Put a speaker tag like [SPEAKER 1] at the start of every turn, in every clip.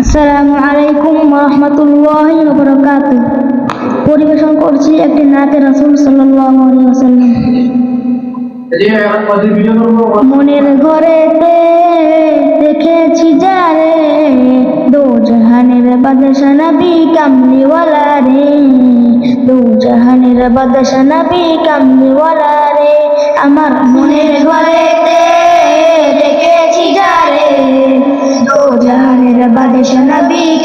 [SPEAKER 1] আসসালামু আলাইকুম রহমতুল্লাহ বরকাত পরিবেশন করছি একটি নাতে রাসুল ওয়াসাল্লাম। মনের ঘরেতে দেখেছি যারে দো জাহানের বাদশা নবী কামলিওয়ালা রে দো জাহানের বাদশা নবী কামলিওয়ালা রে। আমার মনের ঘরেতে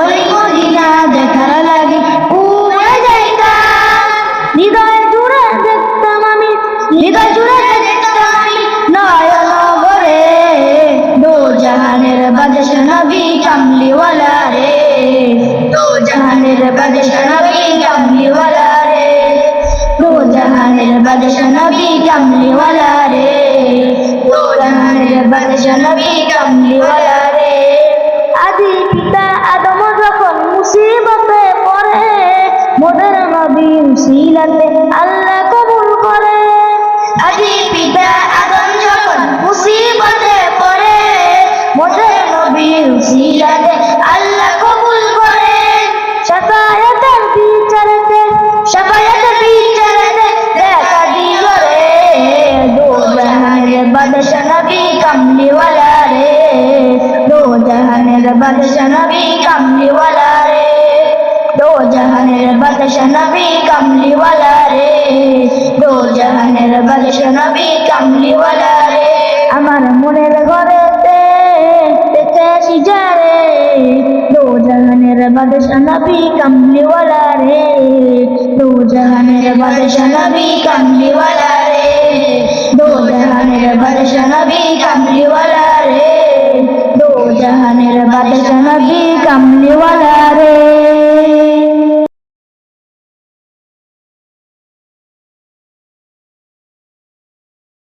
[SPEAKER 1] ওই মদিনা দেখার লাগি। উড়ে যাইতাম হৃদয় জুড়ে দেখতাম আমি, হৃদয় জুড়ে দেখতাম আমি নয়ন ভরে দো জাহানের বাদশা নবী কামলিওয়ালা রে। দো জাহানের বাদশা নবী কামলিওয়ালা রে। দো জাহানের বাদশা নবী কামলিওয়ালা রে। দো জাহানের বাদশা নবী কামলিওয়ালা উসিলাতে আল্লাহ কবুল করে। আদি পিতা আদম যখন মুসিবতে পড়ে মোদের নবী উসিলাতে আল্লাহ কবুল করে। শাফায়াতের বিচারেতে শাফায়াতের বিচারেতে দেখা দিল রে। দো জাহানের বাদশা নবী কামলিওয়ালা রে। দো জাহানের বাদশা নবী কামলিওয়ালা বাদশা নবী কামলিওয়ালা রে। দো জাহানের বাদশা নবী কামলিওয়ালা রে। আমার মনের ঘরেতে দেখেছি যারে দো জাহানের বাদশা রে। দো জাহানের বাদশা নবী